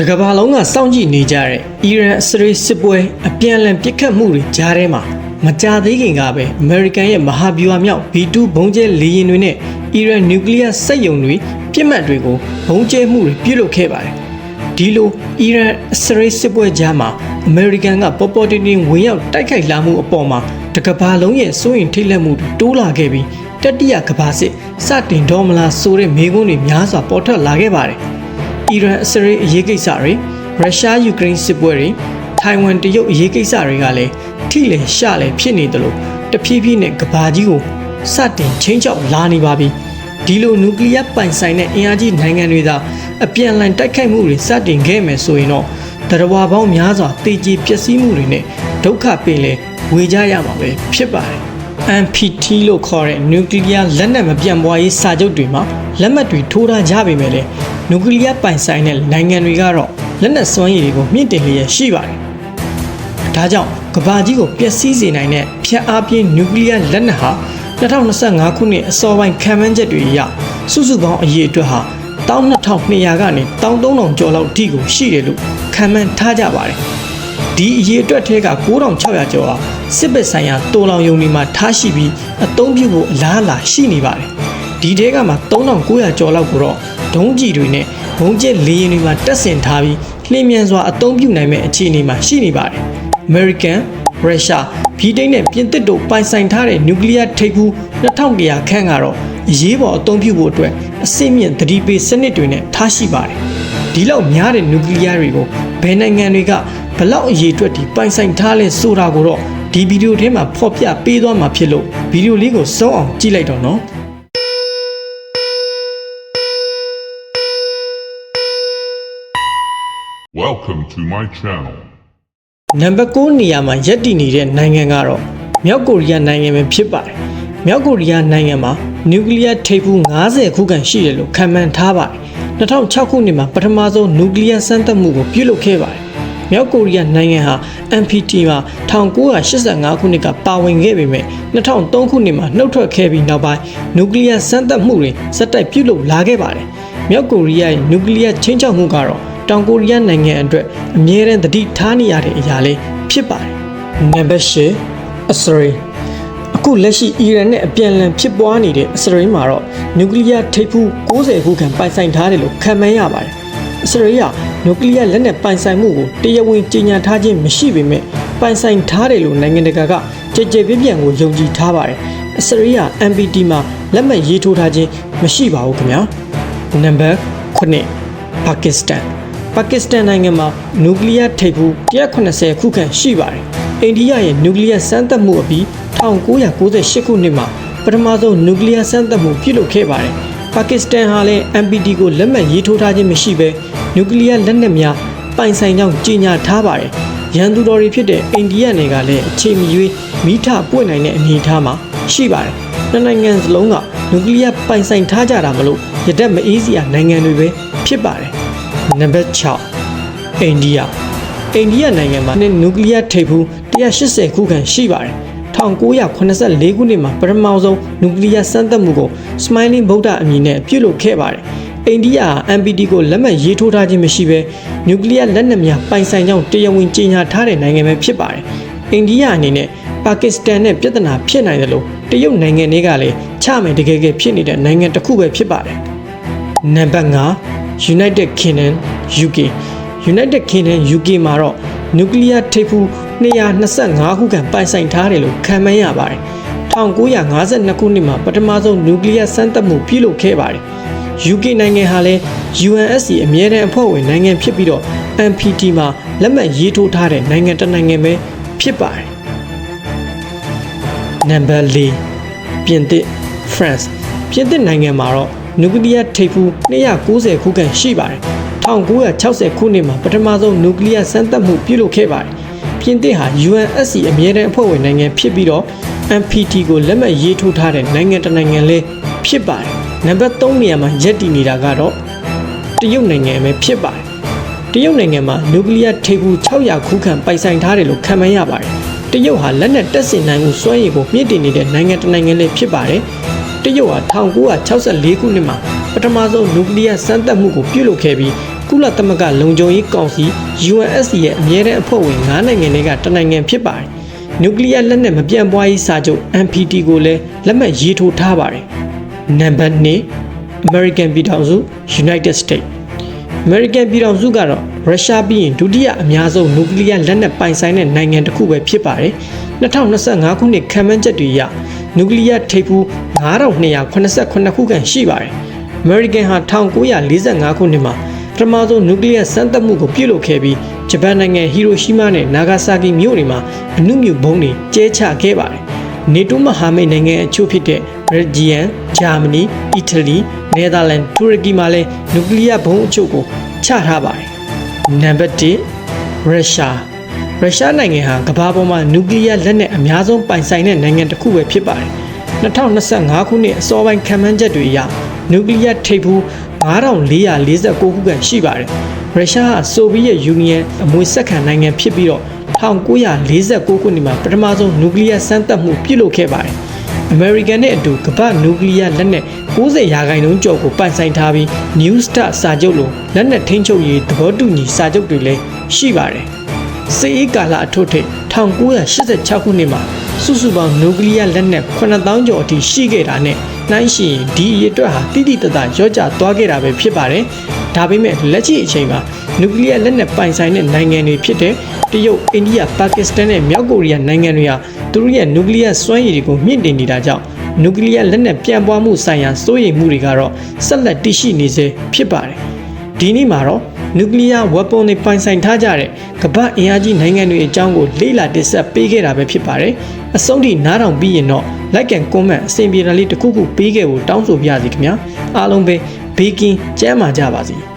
တကဘာလုံးကစောင့်ကြည့်နေကြတဲ့အီရန်အစ္စရေးစစ်ပွဲအပြန်အလှန်ပစ်ခတ်မှုတွေကြားထဲမှာမကြာသေးခင်ကပဲအမေရိကန်ရဲ့မဟာဗျူဟာမြောက် B2 ဘုံကျဲလေယာဉ်တွေနဲ့အီရန်နျူကလ িয়ার စက်ရုံတွေပြစ်မှတ်တွေကိုဘုံကျဲမှုတွေပြုလုပ်ခဲ့ပါတယ်။ဒီလိုအီရန်အစ္စရေးစစ်ပွဲကြားမှာအမေရိကန်ကပေါ်ပေါ်တင်တင်ဝင်ရောက်တိုက်ခိုက်လာမှုအပေါ်မှာတကဘာလုံးရဲ့စိုးရင်ထိတ်လန့်မှုတွေတိုးလာခဲ့ပြီးတတိယကမ္ဘာစစ်စတင်တော့မလားဆိုတဲ့မေးခွန်းတွေများစွာပေါ်ထွက်လာခဲ့ပါတယ်။ အီရန်အစ္စရေးအရေးကိစ္စတွေရုရှားယူကရိန်းစစ်ပွဲတွေထိုင်ဝမ်တရုတ်အရေးကိစ္စတွေကလည်းထိလေရှလေဖြစ်နေတယ်လို့တဖြည်းဖြည်းနဲ့ကဘာကြီးကိုစတင်ချင်းချောက်လာနေပါပြီဒီလိုနျူကလ িয়ার ပိုင်ဆိုင်တဲ့အင်အားကြီးနိုင်ငံတွေသာအပြန်အလှန်တိုက်ခိုက်မှုတွေစတင်ခဲ့မယ်ဆိုရင်တော့တရဝါပေါင်းများစွာတေကြီးပျက်စီးမှုတွေနဲ့ဒုက္ခပင်လေဝေကြရမှာပဲဖြစ်ပါတယ် NPT လို့ခေါ်တဲ့ Nuclear လက်နက်မပြန့်ပွားရေးစာချုပ်တွေမှာလက်မှတ်တွေထိုးထားကြပေမဲ့လည်း Nuclear ပိုင်ဆိုင်တဲ့နိုင်ငံတွေကတော့လက်နက်စွမ်းရည်တွေကိုမြင့်တင်လျက်ရှိပါတယ်။ဒါကြောင့်ကမ္ဘာကြီးကိုပျက်စီးစေနိုင်တဲ့ဖျက်အားပြင်း Nuclear လက်နက်ဟာ2025ခုနှစ်အစောပိုင်းခံမှန်းချက်တွေအရစုစုပေါင်းအရေအတွက်ဟာ12200ကနေ13000ကျော်လောက်ထိကိုရှိတယ်လို့ခံမှန်းထားကြပါတယ်။ဒီအရေအတွက်ထဲက9600ကျော်ဟာ စစ်ဘက်ဆိုင်ရာတိုးလောင်ယုံတွေမှာထားရှိပြီးအသုံးပြုဖို့အလားအလာရှိနေပါတယ်။ဒီထဲကမှ3900ကျော်လောက်ကိုတော့ဒုံးကျည်တွေနဲ့ဘုံကျက်လေယာဉ်တွေမှာတက်ဆင်ထားပြီးလျင်မြန်စွာအသုံးပြုနိုင်မဲ့အခြေအနေမှာရှိနေပါတယ်။ American, Russia, ဗြိတိန်နဲ့ပြင်သစ်တို့ပိုင်ဆိုင်ထားတဲ့နျူကလ িয়ার ထိပ်ဖူး2100ခန့်ကတော့အရေးပေါ်အသုံးပြုဖို့အတွက်အစိမ့်မြင့်သတိပေးစနစ်တွေနဲ့ထားရှိပါတယ်။ ဒီလောက်များတဲ့နျူကလ িয়ার တွေကိုဘယ်နိုင်ငံတွေကဘလောက်အရေးအတွက်ဒီပိုင်ဆိုင်ထားလဲဆိုတာကိုတော့ ဒီဗီဒီယိုထဲမှာဖော်ပြပေးသွားမှာဖြစ်လို့ဗီဒီယိုလေးကိုစုံအောင်ကြည့်လိုက်တော့နော် Welcome to my channel. နံပါတ်9နေရာမှာရပ်တည်နေတဲ့နိုင်ငံကတော့မြောက်ကိုရီးယားနိုင်ငံပဲဖြစ်ပါတယ်မြောက်ကိုရီးယားနိုင်ငံမှာနျူကလ িয়ার ထိပ်ဖူး90ခုခန့်ရှိတယ်လို့ခန့်မှန်းထားပါတယ်2006ခုနှစ်မှာပထမဆုံးနျူကလ িয়ার စမ်းသပ်မှုကိုပြုလုပ်ခဲ့ပါတယ်မြောက်ကိုရီးယားနိုင်ငံဟာ NPT မှာ1985ခုနှစ်ကပါဝင်ခဲ့ပေမဲ့2003ခုနှစ်မှာနှုတ်ထွက်ခဲ့ပြီးနောက်ပိုင်းနျူကလ িয়ার စမ်းသပ်မှုတွေစက်တိုက်ပြုလုပ်လာခဲ့ပါတယ်မြောက်ကိုရီးယားရဲ့နျူကလ িয়ার ချင်းချောက်မှုကတော့တောင်ကိုရီးယားနိုင်ငံအတွက်အမြဲတမ်းသတိထားနေရတဲ့အရာလေးဖြစ်ပါတယ်နံပါတ်၈အစ္စရေးအခုလက်ရှိအီရန်နဲ့အပြန်အလှန်ဖြစ်ပွားနေတဲ့အစ္စရေးမှာတော့နျူကလ িয়ার ထိပ်ဖူး90ခုခန့်ပိုင်ဆိုင်ထားတယ်လို့ခန့်မှန်းရပါတယ် အစ္စရေးကနျူကလ িয়ার လက်နက်ပိုင်ဆိုင်မှုကိုတရားဝင်ကြေညာထားခြင်းမရှိပေမဲ့ပိုင်ဆိုင်ထားတယ်လို့နိုင်ငံတကာကကြည်ကြဲပြပြန်ကိုယုံကြည်ထားပါတယ်အစ္စရေးက MPT မှာလက်မှတ်ရေးထိုးထားခြင်းမရှိပါဘူးခင်ဗျာနံပါတ်9ပါကစ္စတန်ပါကစ္စတန်နိုင်ငံမှာနျူကလ িয়ার ထိပ်ဖူး180ခုခန့်ရှိပါတယ်။အိန္ဒိယရဲ့နျူကလ িয়ার စမ်းသပ်မှုအပြီး1998ခုနှစ်မှာပထမဆုံးနျူကလ িয়ার စမ်းသပ်မှုပြုလုပ်ခဲ့ပါတယ်။ ပါကစ္စတန်ဟာလည်း MPT ကိုလက်မှတ်ရေးထိုးထားခြင်းမရှိဘဲနျူကလ িয়ার လက်နက်များပိုင်ဆိုင်ကြောင်းကြေညာထားပါတယ်။ရန်သူတော်တွေဖြစ်တဲ့အိန္ဒိယနယ်ကလည်းအခြေမရွေးမိထပွင့်နိုင်တဲ့အနေအထားမှာရှိပါတယ်။နှစ်နိုင်ငံစလုံးကနျူကလ িয়ার ပိုင်ဆိုင်ထားကြတာမလို့ရတက်မအေးစရာနိုင်ငံတွေပဲဖြစ်ပါတယ်။ နံပါတ်6အိန္ဒိယအိန္ဒိယနိုင်ငံမှာနျူကလ িয়ার ထိပ်ဖူး180ခုခန့်ရှိပါတယ် 1984ခုနှစ်မှာပထမဆုံးနျူကလ িয়ার စမ်းသပ်မှုကို Smiling Buddha အမည်နဲ့ပြုလုပ်ခဲ့ပါတယ်အိန္ဒိယဟာ MPT ကိုလက်မှတ်ရေးထိုးထားခြင်းမရှိဘဲနျူကလ িয়ার လက်နက်များပိုင်ဆိုင်ကြောင်းတရားဝင်ကြေညာထားတဲ့နိုင်ငံပဲဖြစ်ပါတယ်အိန္ဒိယအနေနဲ့ပါကစ္စတန်နဲ့ပြည်ထနာဖြစ်နိုင်တယ်လို့တရုတ်နိုင်ငံတွေကလည်းချမယ်တကယ်ကယ်ဖြစ်နေတဲ့နိုင်ငံတစ်ခုပဲဖြစ်ပါတယ် နံပါတ်5 United Kingdom UK United Kingdom UK မှာတော့နျူကလ িয়ার ထိပ်ဖူး 225ခုခန့်ပိုင်ဆိုင်ထားတယ်လို့ခန့်မှန်းရပါတယ်1952ခုနှစ်မှာပထမဆုံးနျူကလ িয়ার စမ်းသပ်မှုပြုလုပ်ခဲ့ပါတယ် UK နိုင်ငံဟာလည်း UNSC အမြဲတမ်းအဖွဲ့ဝင်နိုင်ငံဖြစ်ပြီးတော့ NPT မှာလက်မှတ်ရေးထိုးထားတဲ့နိုင်ငံတစ်နိုင်ငံပဲဖြစ်ပါတယ် နံပါတ်၄ပြင်သစ် France ပြင်သစ်နိုင်ငံမှာတော့နျူကလ িয়ার ထိပ်ဖူး290ခုခန့်ရှိပါတယ်1960ခုနှစ်မှာပထမဆုံးနျူကလ িয়ার စမ်းသပ်မှုပြုလုပ်ခဲ့ပါတယ် ပြင်သစ်ဟာ UNSC အမြဲတမ်းအဖွဲ့ဝင်နိုင်ငံဖြစ်ပြီးတော့ NPT ကိုလက်မှတ်ရေးထိုးထားတဲ့နိုင်ငံတစ်နိုင်ငံလည်းဖြစ်ပါတယ်နံပါတ်3နေရာမှာရပ်တည်နေတာကတော့တရုတ်နိုင်ငံပဲဖြစ်ပါတယ် တရုတ်နိုင်ငံမှာနျူကလ িয়ার ထိပ်ဖူး600ခုခန့်ပိုင်ဆိုင်ထားတယ်လို့ခန့်မှန်းရပါတယ်။တရုတ်ဟာလက်နက်တပ်ဆင်နိုင်မှုစွမ်းရည်ကိုမြင့်တင်နေတဲ့နိုင်ငံတစ်နိုင်ငံလည်းဖြစ်ပါတယ်။တရုတ်ဟာ1964ခုနှစ်မှာပထမဆုံးနျူကလ িয়ার စမ်းသပ်မှုကိုပြုလုပ်ခဲ့ပြီးခု ကုလသမဂ္ဂလုံခြုံရေးကောင်စီ UNSC ရဲ့အမြဲတမ်းအဖွဲ့ဝင်9နိုင်ငံတွေကတနိုင်ငံဖြစ်ပါတယ်။နျူကလ িয়ার လက်နက်မပြန့်ပွားရေးစာချုပ် NPT ကိုလည်းလက်မှတ်ရေးထိုးထားပါတယ်။နံပါတ်2 American ပြည်ထောင်စု United States American ပြည်ထောင်စုကတော့ရုရှားပြီးရင်ဒုတိယအများဆုံးနျူကလ িয়ার လက်နက်ပိုင်ဆိုင်တဲ့နိုင်ငံတစ်ခုပဲဖြစ်ပါတယ်။2025ခုနှစ်ခံမှန်းချက်တွေအရနျူကလ িয়ার ထိပ်ဖူး9289ခုခန့်ရှိပါတယ်။ American ဟာ1945ခုနှစ်မှာ ပထမဆုံးနျူကလ িয়ার စမ်းသပ်မှုကိုပြုလုပ်ခဲ့ပြီးဂျပန်နိုင်ငံဟီရိုရှီးမားနဲ့နာဂါဆာကီမြို့တွေမှာအနုမြူဘုံတွေကျဲချခဲ့ပါတယ်။ နေတိုးမဟာမိတ်နိုင်ငံအချို့ဖြစ်တဲ့ဘယ်ဂျီယမ်၊ဂျာမနီ၊အီတလီ၊နယ်သာလန်၊တူရကီမှာလည်းနျူကလ িয়ার ဘုံအချို့ကိုချထားပါတယ်။နံပါတ်1ရုရှားရုရှားနိုင်ငံဟာကမ္ဘာပေါ်မှာနျူကလ িয়ার လက်နက်အများဆုံးပိုင်ဆိုင်တဲ့နိုင်ငံတစ်ခုပဲဖြစ်ပါတယ်။2025ခုနှစ်အစောပိုင်းခံမှန်းချက်တွေအရနျူကလ িয়ার ထိပ်ဖူး 9449ခုခန့်ရှိပါတယ်။ရုရှားဟာဆိုဗီယက်ယူနီယံအမွေဆက်ခံနိုင်ငံဖြစ်ပြီးတော့1949ခုနှစ်မှာပထမဆုံးနျူကလ িয়ার စမ်းသပ်မှုပြုလုပ်ခဲ့ပါတယ်။ အမေရိကန်နဲ့အတူကမ္ဘာနျူကလ িয়ার လက်နက်90ရာခိုင်နှုန်းကျော်ကိုပိုင်ဆိုင်ထားပြီး New Start စာချုပ်လိုလက်နက်ထိန်းချုပ်ရေးသဘောတူညီစာချုပ်တွေလည်းရှိပါတယ်။ စစ်အေးကာလအထွတ်ထိပ်1986ခုနှစ်မှာစုစုပေါင်းနျူကလ িয়ার လက်နက်9000ကျော်အထိရှိခဲ့တာနဲ့နှိုင်းယှဉ်ရင်ဒီအရေအတွက်ဟာတိတိတတ်တာရောကျသွားခဲ့တာပဲဖြစ်ပါတယ်။ဒါပေမဲ့လက်ရှိအချိန်မှာနျူကလ িয়ার လက်နက်ပိုင်ဆိုင်တဲ့နိုင်ငံတွေဖြစ်တဲ့တရုတ်၊အိန္ဒိယ၊ပါကစ္စတန်နဲ့မြောက်ကိုရီးယားနိုင်ငံတွေဟာသူတို့ရဲ့နျူကလ িয়ার စွမ်းရည်တွေကိုမြင့်တင်နေတာကြောင့်နျူကလ িয়ার လက်နက်ပြန့်ပွားမှုဆိုင်ရာစိုးရိမ်မှုတွေကတော့ဆက်လက်တည်ရှိနေစေဖြစ်ပါတယ်။ဒီနေ့မှာတော့ နျူကလ িয়ার weapon တွေပိုင်ဆိုင်ထားကြတဲ့ကမ္ဘာအင်အားကြီးနိုင်ငံတွေအကြောင်းကိုလေ့လာတင်ဆက်ပေးခဲ့တာပဲဖြစ်ပါတယ်။အဆုံးထိနားထောင်ပြီးရင်တော့ like and comment အဆင်ပြေတာလေးတစ်ခုခုပေးခဲ့ဖို့တောင်းဆိုပါရစေခင်ဗျာ။အားလုံးပဲဘေးကင်းကျန်းမာကြပါစေ။